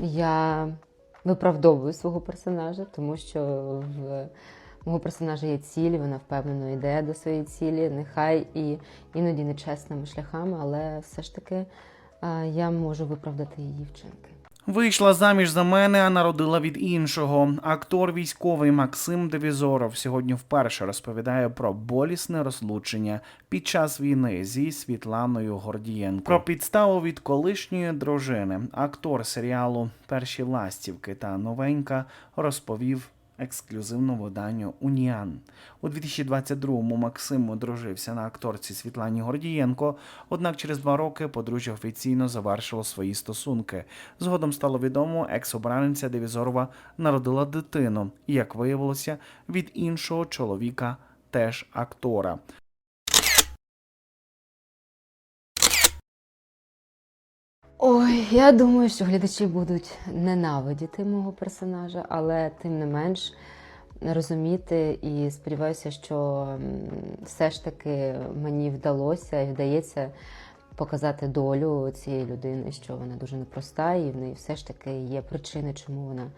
Я виправдовую свого персонажа, тому що в мого персонажа є ціль, вона впевнено йде до своєї цілі, нехай і іноді нечесними шляхами, але все ж таки я можу виправдати її вчинки. Вийшла заміж за мене, а народила від іншого. Актор військовий Максим Девізоров сьогодні вперше розповідає про болісне розлучення під час війни зі Світланою Гордієнко. Про підставу від колишньої дружини. Актор серіалу Перші ластівки та новенька розповів. Ексклюзивно виданню Уніан у 2022-му Максим одружився на акторці Світлані Гордієнко. Однак через два роки подружжя офіційно завершило свої стосунки. Згодом стало відомо, екс-обраниця Девізорова народила дитину, і як виявилося, від іншого чоловіка, теж актора. Ой, я думаю, що глядачі будуть ненавидіти мого персонажа, але тим не менш розуміти і сподіваюся, що все ж таки мені вдалося і вдається показати долю цієї людини, що вона дуже непроста, і в неї все ж таки є причини, чому вона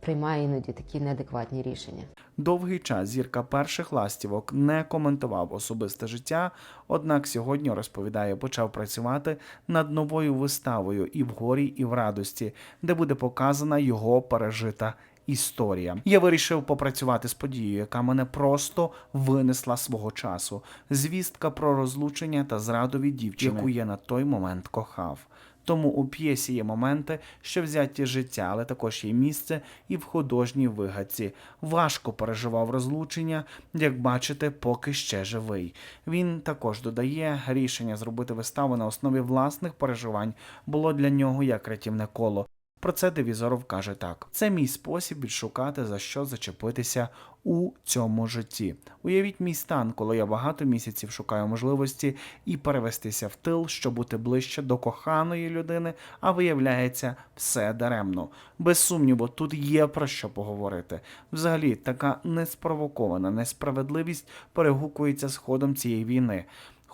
приймає іноді такі неадекватні рішення. Довгий час зірка перших ластівок не коментував особисте життя, однак сьогодні розповідає, почав працювати над новою виставою і в горі, і в радості, де буде показана його пережита. Історія. Я вирішив попрацювати з подією, яка мене просто винесла свого часу. Звістка про розлучення та зраду від дівчини, яку я на той момент кохав. Тому у п'єсі є моменти, що взяті життя, але також є місце і в художній вигадці. Важко переживав розлучення, як бачите, поки ще живий. Він також додає, рішення зробити виставу на основі власних переживань було для нього як рятівне коло. Про це Девізоров каже так: це мій спосіб відшукати за що зачепитися у цьому житті. Уявіть мій стан, коли я багато місяців шукаю можливості і перевестися в тил, щоб бути ближче до коханої людини, а виявляється, все даремно. Без сумніву, тут є про що поговорити. Взагалі, така неспровокована несправедливість перегукується з ходом цієї війни.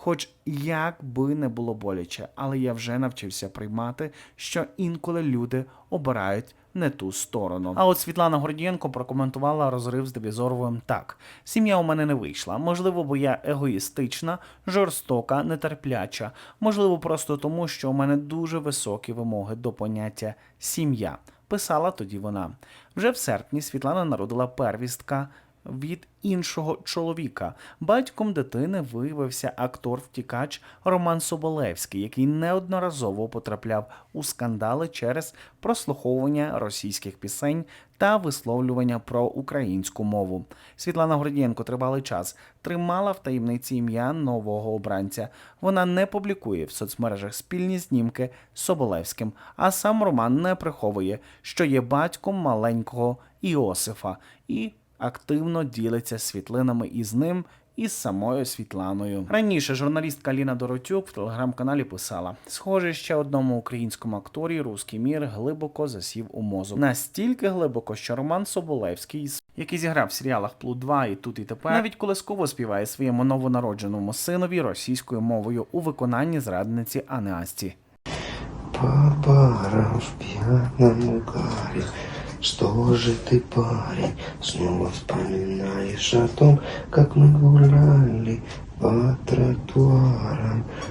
Хоч як би не було боляче, але я вже навчився приймати, що інколи люди обирають не ту сторону. А от Світлана Гордієнко прокоментувала розрив з Девізоровим так: сім'я у мене не вийшла. Можливо, бо я егоїстична, жорстока, нетерпляча. Можливо, просто тому, що у мене дуже високі вимоги до поняття сім'я. Писала тоді вона. Вже в серпні Світлана народила первістка від іншого чоловіка. Батьком дитини виявився актор-втікач Роман Соболевський, який неодноразово потрапляв у скандали через прослуховування російських пісень та висловлювання про українську мову. Світлана Гордієнко тривалий час тримала в таємниці ім'я нового обранця. Вона не публікує в соцмережах спільні знімки з Соболевським, а сам Роман не приховує, що є батьком маленького Іосифа і активно ділиться світлинами із ним і з самою Світланою. Раніше журналістка Ліна Доротюк в телеграм-каналі писала: схоже, ще одному українському акторі руський мір глибоко засів у мозок. Настільки глибоко, що Роман Соболевський, який зіграв в серіалах Плут 2 і тут і тепер, навіть колисково співає своєму новонародженому синові російською мовою у виконанні зрадниці Ани Асті. По в пьяном угаре Что же ты, парень, снова вспоминаешь о том, как мы гуляли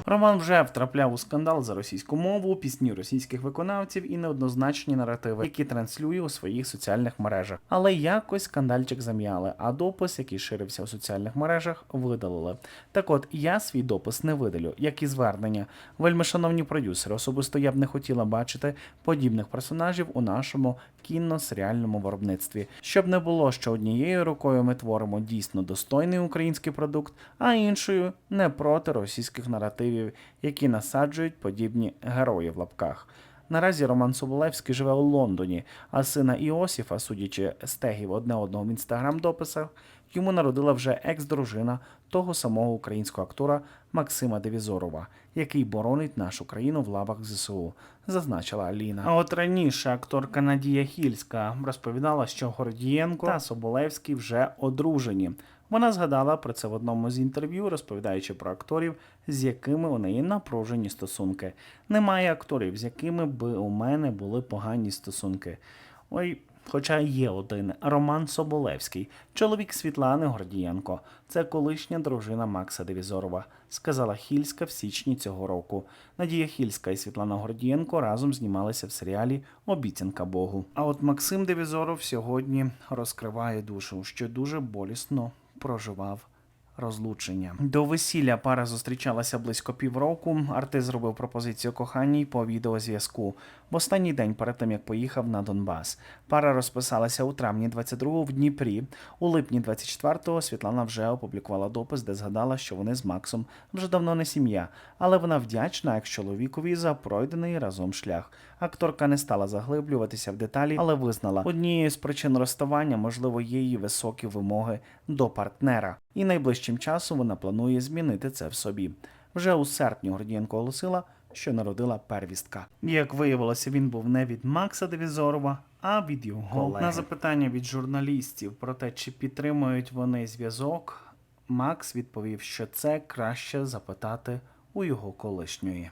Роман вже втрапляв у скандал за російську мову, пісні російських виконавців і неоднозначні наративи, які транслює у своїх соціальних мережах. Але якось скандальчик зам'яли, а допис, який ширився у соціальних мережах, видалили. Так от я свій допис не видалю, як і звернення. Вельми шановні продюсери, особисто я б не хотіла бачити подібних персонажів у нашому кінно-серіальному виробництві. Щоб не було, що однією рукою ми творимо дійсно достойний український продукт, а іншою не проти російських наративів, які насаджують подібні герої в лапках. Наразі Роман Соболевський живе у Лондоні, а сина Іосіфа, судячи з тегів одне одного в інстаграм-дописах, йому народила вже екс-дружина того самого українського актора Максима Девізорова, який боронить нашу країну в лавах ЗСУ, зазначила Аліна. А от раніше акторка Надія Хільська розповідала, що Гордієнко та Соболевський вже одружені. Вона згадала про це в одному з інтерв'ю, розповідаючи про акторів, з якими у неї напружені стосунки. Немає акторів, з якими би у мене були погані стосунки. Ой, хоча є один Роман Соболевський, чоловік Світлани Гордієнко. Це колишня дружина Макса Девізорова, сказала Хільська в січні цього року. Надія Хільська і Світлана Гордієнко разом знімалися в серіалі Обіцянка Богу. А от Максим Девізоров сьогодні розкриває душу, що дуже болісно проживав розлучення. До весілля пара зустрічалася близько півроку. Артист зробив пропозицію коханій по відеозв'язку. В останній день перед тим як поїхав на Донбас. Пара розписалася у травні 22-го в Дніпрі. У липні 24-го Світлана вже опублікувала допис, де згадала, що вони з Максом вже давно не сім'я, але вона вдячна екс-чоловікові за пройдений разом шлях. Акторка не стала заглиблюватися в деталі, але визнала однією з причин розставання, можливо, є її високі вимоги до партнера. І найближчим часом вона планує змінити це в собі. Вже у серпні Гордієнко оголосила, що народила первістка. Як виявилося, він був не від Макса Девізорова, а від його колеги. на запитання від журналістів про те, чи підтримують вони зв'язок. Макс відповів, що це краще запитати у його колишньої.